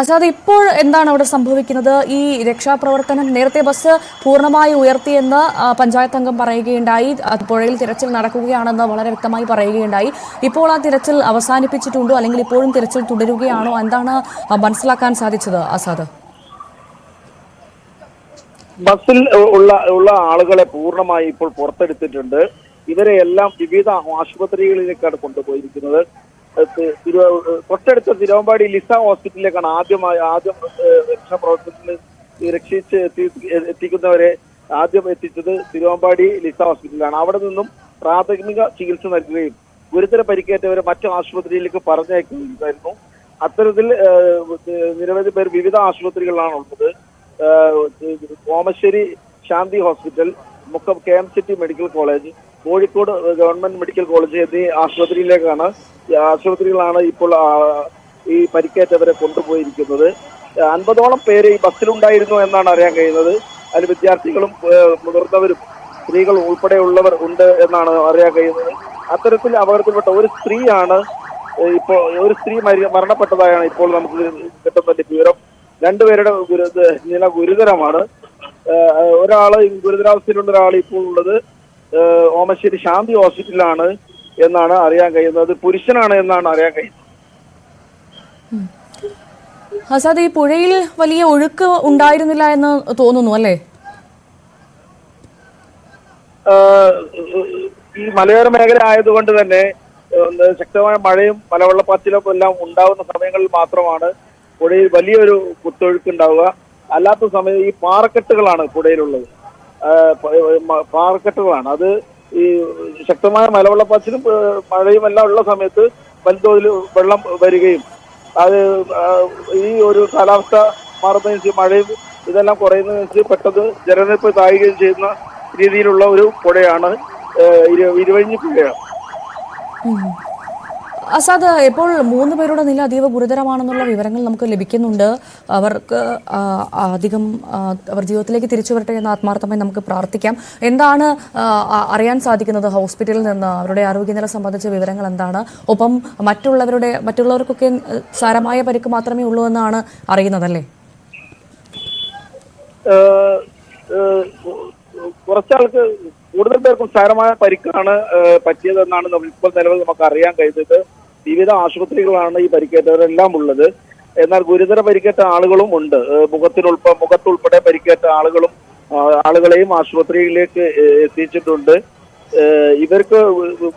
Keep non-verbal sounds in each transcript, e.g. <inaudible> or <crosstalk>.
അസാദ് ഇപ്പോൾ എന്താണ് അവിടെ സംഭവിക്കുന്നത്? ഈ രക്ഷാപ്രവർത്തനം നേരത്തെ ബസ് പൂർണമായി ഉയർത്തിയെന്ന് പഞ്ചായത്ത് അംഗം പറയുകയുണ്ടായി. പുഴയിൽ തിരച്ചിൽ നടക്കുകയാണെന്ന് വളരെ വ്യക്തമായി പറയുകയുണ്ടായി. ഇപ്പോൾ ആ തിരച്ചിൽ അവസാനിപ്പിച്ചിട്ടുണ്ടോ? അല്ലെങ്കിൽ ഇപ്പോഴും തിരച്ചിൽ തുടരുകയാണോ? എന്താണ് മനസ്സിലാക്കാൻ സാധിച്ചത് അസാദ് ബസ്സിൽ ഉള്ള ഉള്ള ആളുകളെ പൂർണമായി ഇപ്പോൾ പുറത്തെടുത്തിട്ടുണ്ട്. ഇവരെ എല്ലാം വിവിധ ആശുപത്രികളിലേക്കാണ് കൊണ്ടുപോയിരിക്കുന്നത്. തൊട്ടടുത്ത തിരുവമ്പാടി ലിസ ഹോസ്പിറ്റലിലേക്കാണ് ആദ്യമായി ആദ്യം രക്ഷാപ്രവർത്തനത്തിന് രക്ഷിച്ച് എത്തി- എത്തിക്കുന്നവരെ ആദ്യം എത്തിച്ചത് തിരുവമ്പാടി ലിസ ഹോസ്പിറ്റലിലാണ്. അവിടെ നിന്നും പ്രാഥമിക ചികിത്സ നൽകുകയും ഗുരുതര പരിക്കേറ്റവരെ മറ്റു ആശുപത്രിയിലേക്ക് പറഞ്ഞയക്കുകയായിരുന്നു അത്തരത്തിൽ നിരവധി പേർ വിവിധ ആശുപത്രികളിലാണ് ഉള്ളത്. Komassery Shanti hospital Mukkam K M city medical college Kozhikode government medical college എന്നീ ആശുപത്രിയിലേക്കാണ് ആശുപത്രികളാണ് ഇപ്പോൾ ഈ പരിക്കേറ്റവരെ കൊണ്ടുപോയിരിക്കുന്നത്. അൻപതോളം പേര് ഈ ബസ്സിലുണ്ടായിരുന്നു എന്നാണ് അറിയാൻ കഴിയുന്നത്. അതിൽ വിദ്യാർത്ഥികളും മുതിർന്നവരും സ്ത്രീകൾ ഉൾപ്പെടെയുള്ളവർ ഉണ്ട് എന്നാണ് അറിയാൻ കഴിയുന്നത്. അത്തരത്തിൽ അപകടത്തിൽപ്പെട്ട ഒരു സ്ത്രീയാണ് ഇപ്പോൾ ഒരു സ്ത്രീ മരി- മരണപ്പെട്ടതായാണ് ഇപ്പോൾ നമുക്ക് കിട്ടുന്ന വിവരം. രണ്ടുപേരുടെ നില ഗുരുതരമാണ്. ഒരാൾ ഗുരുതരാവസ്ഥയിലുള്ള ഒരാൾ ഇപ്പോൾ ഉള്ളത് ഓമശ്ശേരി ശാന്തി ഹോസ്പിറ്റലിലാണ് എന്നാണ് അറിയാൻ കഴിയുന്നത്. പുരുഷനാണ് എന്നാണ് അറിയാൻ കഴിയുന്നത്. ഹസാദ് ഈ പുഴയിൽ വലിയ ഒഴുക്ക് ഉണ്ടായിരുന്നില്ല എന്ന് തോന്നുന്നു അല്ലേ? ഈ മലയോര മേഖല ആയതുകൊണ്ട് തന്നെ ശക്തമായ മഴയും മലവെള്ളപ്പാച്ചിലും എല്ലാം ഉണ്ടാകുന്ന സമയങ്ങളിൽ മാത്രമാണ് പുഴയിൽ വലിയൊരു കുത്തൊഴുക്ക് ഉണ്ടാവുക. അല്ലാത്ത സമയം ഈ പാറക്കെട്ടുകളാണ് പുഴയിലുള്ളത്. പാറക്കെട്ടുകളാണ് അത് ഈ ശക്തമായ മലവെള്ളപ്പാച്ചിലും മഴയും എല്ലാം ഉള്ള സമയത്ത് വൻതോതിൽ വെള്ളം വരികയും അത് ഈ ഒരു കാലാവസ്ഥ മാറുന്നതനുസരിച്ച് മഴയും ഇതെല്ലാം വെച്ച് പെട്ടെന്ന് ജലനിരപ്പ് താഴുകയും ചെയ്യുന്ന രീതിയിലുള്ള ഒരു പുഴയാണ് ഇരുവഴിഞ്ഞി പുഴയാണ്. അസാദ് ഇപ്പോൾ മൂന്ന് പേരുടെ നില അതീവ ഗുരുതരമാണെന്നുള്ള വിവരങ്ങൾ നമുക്ക് ലഭിക്കുന്നുണ്ട്. അവർക്ക് അധികം അവർ ജീവിതത്തിലേക്ക് തിരിച്ചു വരട്ടെ എന്ന് ആത്മാർത്ഥമായി നമുക്ക് പ്രാർത്ഥിക്കാം. എന്താണ് അറിയാൻ സാധിക്കുന്നത്? ഹോസ്പിറ്റലിൽ നിന്ന് അവരുടെ ആരോഗ്യനില സംബന്ധിച്ച വിവരങ്ങൾ എന്താണ്? ഒപ്പം മറ്റുള്ളവരുടെ മറ്റുള്ളവർക്കൊക്കെ സാരമായ പരിക്ക് മാത്രമേ ഉള്ളൂ എന്നാണ് അറിയുന്നതല്ലേ? കുറച്ചാൾക്ക് കൂടുതൽ പേർക്കും സാരമായ പരിക്കാണ് പറ്റിയതെന്നാണ് ഇപ്പോൾ നിലവിൽ നമുക്ക് അറിയാൻ കഴിയുന്നത് വിവിധ ആശുപത്രികളാണ് ഈ പരിക്കേറ്റവരെല്ലാം ഉള്ളത്. എന്നാൽ ഗുരുതര പരിക്കേറ്റ ആളുകളും ഉണ്ട്. മുഖത്തിനുൾപ്പെ മുഖത്തുൾപ്പെടെ പരിക്കേറ്റ ആളുകളും ആളുകളെയും ആശുപത്രിയിലേക്ക് എത്തിച്ചിട്ടുണ്ട്. ഇവർക്ക്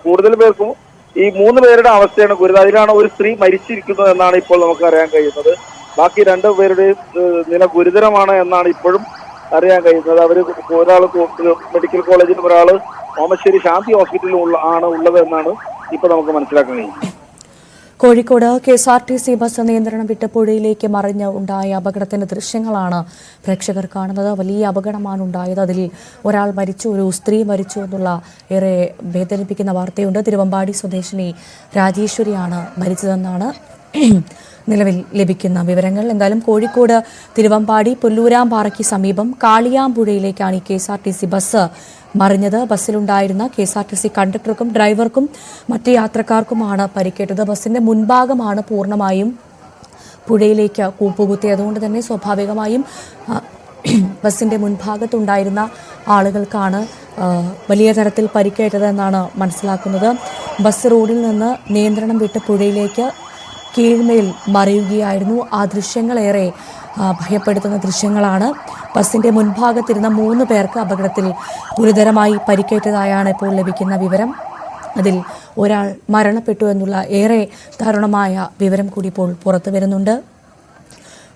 കൂടുതൽ പേർക്കും ഈ മൂന്ന് പേരുടെ അവസ്ഥയാണ് ഗുരുതര. അതിലാണ് ഒരു സ്ത്രീ മരിച്ചിരിക്കുന്നത് എന്നാണ് ഇപ്പോൾ നമുക്ക് അറിയാൻ കഴിയുന്നത്. ബാക്കി രണ്ടു പേരുടെയും നില ഗുരുതരമാണ് എന്നാണ് ഇപ്പോഴും അറിയാൻ കഴിയുന്നത്. അവർ ഒരാൾ മെഡിക്കൽ കോളേജിൽ ഒരാൾ ഓമശ്ശേരി ശാന്തി ഹോസ്പിറ്റലിലും ഉള്ള ആണ് ഉള്ളത് എന്നാണ് ഇപ്പൊ നമുക്ക് മനസ്സിലാക്കാൻ കഴിയുന്നത്. Kozhikode K S R T C bus നിയന്ത്രണം വിട്ട പുഴയിലേക്ക് മറിഞ്ഞ് ഉണ്ടായ അപകടത്തിന്റെ ദൃശ്യങ്ങളാണ് പ്രേക്ഷകർ കാണുന്നത്. വലിയ അപകടമാണ് ഉണ്ടായത്. അതിൽ ഒരാൾ മരിച്ചു ഒരു സ്ത്രീ മരിച്ചു എന്നുള്ള ഏറെ വേദനിപ്പിക്കുന്ന വാർത്തയുണ്ട്. തിരുവമ്പാടി സ്വദേശിനി രാജേശ്വരിയാണ് മരിച്ചതെന്നാണ് <clears throat> നിലവിൽ ലഭിക്കുന്ന വിവരങ്ങൾ. എന്തായാലും കോഴിക്കോട് തിരുവമ്പാടി പുല്ലൂരാമ്പാറയ്ക്ക് സമീപം കാളിയാമ്പുഴയിലേക്കാണ് ഈ K S R T C bus മറിഞ്ഞത്. ബസ്സിലുണ്ടായിരുന്ന K S R T C കണ്ടക്ടർക്കും ഡ്രൈവർക്കും മറ്റ് യാത്രക്കാർക്കുമാണ് പരിക്കേറ്റത്. ബസ്സിന്റെ മുൻഭാഗമാണ് പൂർണമായും പുഴയിലേക്ക് കൂപ്പുകുത്തി അതുകൊണ്ട് തന്നെ സ്വാഭാവികമായും ബസ്സിന്റെ മുൻഭാഗത്തുണ്ടായിരുന്ന ആളുകൾക്കാണ് വലിയ തരത്തിൽ പരിക്കേറ്റതെന്നാണ് മനസ്സിലാക്കുന്നത്. ബസ് റോഡിൽ നിന്ന് നിയന്ത്രണം വിട്ട് പുഴയിലേക്ക് കീഴ്മേൽ മറിയുകയായിരുന്നു. ആ ദൃശ്യങ്ങളേറെ ഭയപ്പെടുത്തുന്ന ദൃശ്യങ്ങളാണ്. ബസിന്റെ മുൻഭാഗത്തിരുന്ന മൂന്ന് പേർക്ക് അപകടത്തിൽ ഗുരുതരമായി പരിക്കേറ്റതായാണ് ഇപ്പോൾ ലഭിക്കുന്ന വിവരം. അതിൽ ഒരാൾ മരണപ്പെട്ടു എന്നുള്ള ഏറെ ദാരുണമായ വിവരം കൂടി ഇപ്പോൾ പുറത്തു വരുന്നുണ്ട്.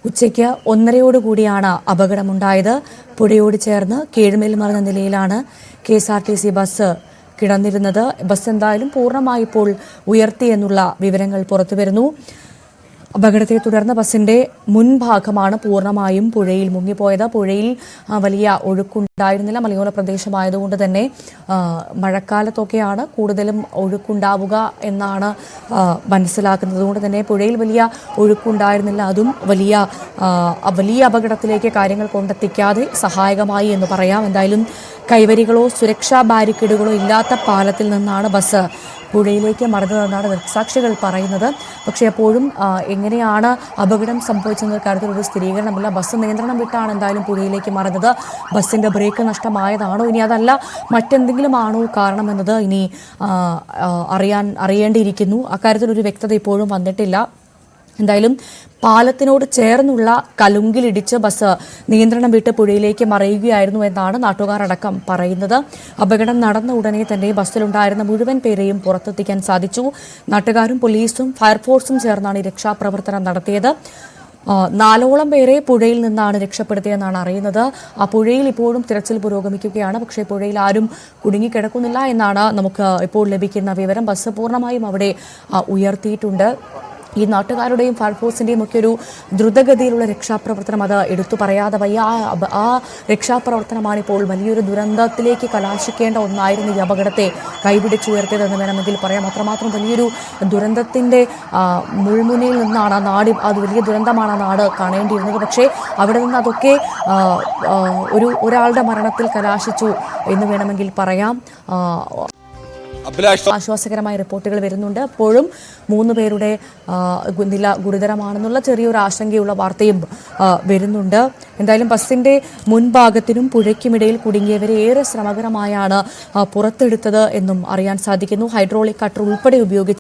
ഉച്ചയ്ക്ക് ഒന്നരയോടുകൂടിയാണ് അപകടമുണ്ടായത്. പുഴയോട് ചേർന്ന് കീഴ്മേൽ മറിഞ്ഞ നിലയിലാണ് K S R T C bus കിടന്നിരുന്നത്. Bus എന്തായാലും പൂർണമായി ഇപ്പോൾ ഉയർത്തി എന്നുള്ള വിവരങ്ങൾ പുറത്തു വരുന്നു. അപകടത്തെ തുടർന്ന് ബസിന്റെ മുൻഭാഗമാണ് പൂർണമായും പുഴയിൽ മുങ്ങിപ്പോയത്. പുഴയിൽ വലിയ ഒഴുക്കുണ്ടായിരുന്നില്ല. മലയോര പ്രദേശമായതുകൊണ്ട് തന്നെ മഴക്കാലത്തൊക്കെയാണ് കൂടുതലും ഒഴുക്കുണ്ടാവുക എന്നാണ് മനസ്സിലാക്കുന്നത് കൊണ്ട് തന്നെ പുഴയിൽ വലിയ ഒഴുക്കുണ്ടായിരുന്നില്ല. അതും വലിയ വലിയ അപകടത്തിലേക്ക് കാര്യങ്ങൾ കൊണ്ടെത്തിക്കാതെ സഹായകമായി എന്ന് പറയാം. എന്തായാലും കൈവരികളോ സുരക്ഷാ ബാരിക്കേഡുകളോ ഇല്ലാത്ത പാലത്തിൽ നിന്നാണ് ബസ് പുഴയിലേക്ക് മറന്നതെന്നാണ് ദൃക്സാക്ഷികൾ പറയുന്നത്. പക്ഷേ എപ്പോഴും എങ്ങനെയാണ് അപകടം സംഭവിച്ചെന്ന കാര്യത്തിൽ ഒരു സ്ഥിരീകരണമില്ല. ബസ് നിയന്ത്രണം വിട്ടാണ് എന്തായാലും പുഴയിലേക്ക് മറന്നത് ബസ്സിന്റെ ബ്രേക്ക് നഷ്ടമായതാണോ ഇനി അതല്ല മറ്റെന്തെങ്കിലും ആണോ കാരണമെന്നത് ഇനി അറിയാൻ അറിയേണ്ടിയിരിക്കുന്നു. അക്കാര്യത്തിൽ ഒരു വ്യക്തത ഇപ്പോഴും വന്നിട്ടില്ല. എന്തായാലും പാലത്തിനോട് ചേർന്നുള്ള കലുങ്കിലിടിച്ച് ബസ് നിയന്ത്രണം വിട്ട് പുഴയിലേക്ക് മറയുകയായിരുന്നു എന്നാണ് നാട്ടുകാരടക്കം പറയുന്നത്. അപകടം നടന്ന ഉടനെ തന്നെ ബസ്സിലുണ്ടായിരുന്ന മുഴുവൻ പേരെയും പുറത്തെത്തിക്കാൻ സാധിച്ചു. നാട്ടുകാരും പോലീസും ഫയർഫോഴ്സും ചേർന്നാണ് രക്ഷാപ്രവർത്തനം നടത്തിയത്. നാലോളം പേരെ പുഴയിൽ നിന്നാണ് രക്ഷപ്പെടുത്തിയെന്നാണ് അറിയുന്നത്. ആ പുഴയിൽ ഇപ്പോഴും തിരച്ചിൽ പുരോഗമിക്കുകയാണ്. പക്ഷേ പുഴയിൽ ആരും കുടുങ്ങിക്കിടക്കുന്നില്ല എന്നാണ് നമുക്ക് ഇപ്പോൾ ലഭിക്കുന്ന വിവരം. ബസ് പൂർണമായും അവിടെ ഉയർത്തിയിട്ടുണ്ട്. ഈ നാട്ടുകാരുടെയും ഫയർഫോഴ്സിന്റെയും ഒക്കെ ഒരു ദ്രുതഗതിയിലുള്ള രക്ഷാപ്രവർത്തനം അത് എടുത്തു പറയാതെ വയ്യ. ആ ആ രക്ഷാപ്രവർത്തനമാണ് ഇപ്പോൾ വലിയൊരു ദുരന്തത്തിലേക്ക് കലാശിക്കേണ്ട ഒന്നായിരുന്നു ഈ അപകടത്തെ കൈപിടിച്ചുയർത്തിയതെന്ന് വേണമെങ്കിൽ പറയാം. അത്രമാത്രം വലിയൊരു ദുരന്തത്തിന്റെ മുൾമുനയിൽ നിന്നാണ് ആ നാട് അത് വലിയ ദുരന്തമാണ് ആ നാട് കാണേണ്ടിയിരുന്നത്. പക്ഷേ അവിടെ നിന്ന് അതൊക്കെ ഒരു ഒരാളുടെ മരണത്തിൽ കലാശിച്ചു എന്ന് വേണമെങ്കിൽ പറയാം. ആശ്വാസകരമായ റിപ്പോർട്ടുകൾ വരുന്നുണ്ട്. അപ്പോഴും മൂന്ന് പേരുടെ നില ഗുരുതരമാണെന്നുള്ള ചെറിയൊരു ആശങ്കയുള്ള വാർത്തയും വരുന്നുണ്ട്. എന്തായാലും ബസിന്റെ മുൻഭാഗത്തിനും പുഴയ്ക്കുമിടയിൽ കുടുങ്ങിയവരെ ഏറെ ശ്രമകരമായാണ് പുറത്തെടുത്തത് എന്നും അറിയാൻ സാധിക്കുന്നു. ഹൈഡ്രോളിക് കട്ടർ ഉൾപ്പെടെ ഉപയോഗിച്ച്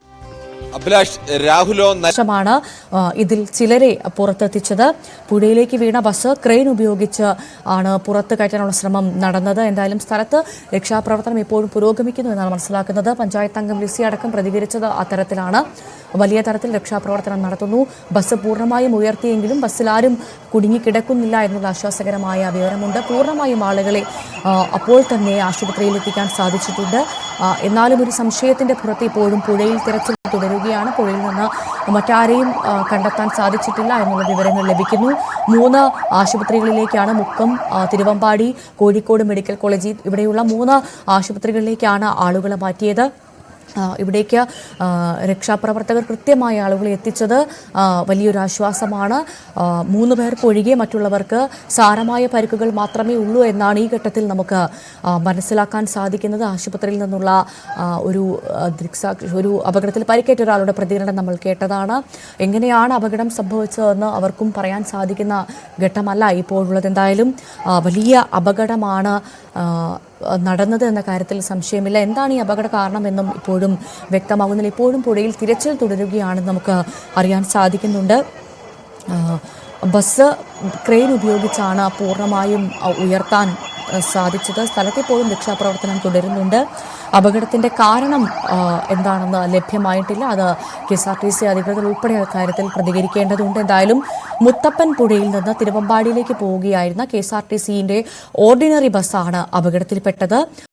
അഭിലാഷ് രാഹുലോ ശേഷമാണ് ഇതിൽ ചിലരെ പുറത്തെത്തിച്ചത്. പുഴയിലേക്ക് വീണ ബസ് ക്രെയിൻ ഉപയോഗിച്ച് ആണ് പുറത്ത് കയറ്റാനുള്ള ശ്രമം നടന്നത്. എന്തായാലും സ്ഥലത്ത് രക്ഷാപ്രവർത്തനം ഇപ്പോഴും പുരോഗമിക്കുന്നു എന്നാണ് മനസ്സിലാക്കുന്നത്. പഞ്ചായത്ത് അംഗം ലിസി അടക്കം പ്രതികരിച്ചത് അത്തരത്തിലാണ്. വലിയ തരത്തിൽ രക്ഷാപ്രവർത്തനം നടത്തുന്നു. ബസ് പൂർണമായും ഉയർത്തിയെങ്കിലും ബസ്സിൽ ആരും കുടുങ്ങിക്കിടക്കുന്നില്ല എന്നുള്ള ആശ്വാസകരമായ വിവരമുണ്ട്. പൂർണമായും ആളുകളെ അപ്പോൾ തന്നെ ആശുപത്രിയിൽ എത്തിക്കാൻ സാധിച്ചിട്ടുണ്ട്. എന്നാലും ഒരു സംശയത്തിന്റെ പുറത്ത് ഇപ്പോഴും പുഴയിൽ തിരച്ചിൽ തുടരുകയാണ്. പുഴയിൽ നിന്ന് മറ്റാരെയും കണ്ടെത്താൻ സാധിച്ചിട്ടില്ല എന്നുള്ള വിവരങ്ങൾ ലഭിക്കുന്നു. മൂന്ന് ആശുപത്രികളിലേക്കാണ് മുക്കം തിരുവമ്പാടി കോഴിക്കോട് മെഡിക്കൽ കോളേജ് ഇവിടെയുള്ള മൂന്ന് ആശുപത്രികളിലേക്കാണ് ആളുകളെ മാറ്റിയത്. ഇവിടേക്ക് രക്ഷാപ്രവർത്തകർ കൃത്യമായ ആളുകളെ എത്തിച്ചത് വലിയൊരു ആശ്വാസമാണ്. മൂന്ന് പേർക്ക് ഒഴികെ മറ്റുള്ളവർക്ക് സാരമായ പരിക്കുകൾ മാത്രമേ ഉള്ളൂ എന്നാണ് ഈ ഘട്ടത്തിൽ നമുക്ക് മനസ്സിലാക്കാൻ സാധിക്കുന്നത്. ആശുപത്രിയിൽ നിന്നുള്ള ഒരു ദൃക്സാക്ഷി ഒരു അപകടത്തിൽ പരിക്കേറ്റ ഒരാളുടെ പ്രതികരണം നമ്മൾ കേട്ടതാണ്. എങ്ങനെയാണ് അപകടം സംഭവിച്ചതെന്ന് അവർക്കും പറയാൻ സാധിക്കുന്ന ഘട്ടമല്ല ഇപ്പോഴുള്ളത്. എന്തായാലും വലിയ അപകടമാണ് നടന്നത് എന്ന കാര്യത്തിൽ സംശയമില്ല. എന്താണ് ഈ അപകട കാരണമെന്നും ഇപ്പോഴും വ്യക്തമാകുന്നില്ല ഇപ്പോഴും പുഴയിൽ തിരച്ചിൽ തുടരുകയാണെന്ന് നമുക്ക് അറിയാൻ സാധിക്കുന്നുണ്ട്. ബസ് ക്രെയിൻ ഉപയോഗിച്ചാണ് പൂർണമായും ഉയർത്താൻ സാധിച്ചത്. സ്ഥലത്തിപ്പോഴും രക്ഷാപ്രവർത്തനം തുടരുന്നുണ്ട്. അപകടത്തിന്റെ കാരണം എന്താണെന്ന് ലഭ്യമായിട്ടില്ല. അത് K S R T C അധികൃതർ ഉൾപ്പെടെ കാര്യത്തിൽ പ്രതികരിക്കേണ്ടതുണ്ട്. എന്തായാലും മുത്തപ്പൻ പുഴയിൽ നിന്ന് തിരുവമ്പാടിയിലേക്ക് പോവുകയായിരുന്ന കെ എസ് ആർ ടി സിയിന്റെ ഓർഡിനറി ബസ്സാണ് അപകടത്തിൽപ്പെട്ടത്.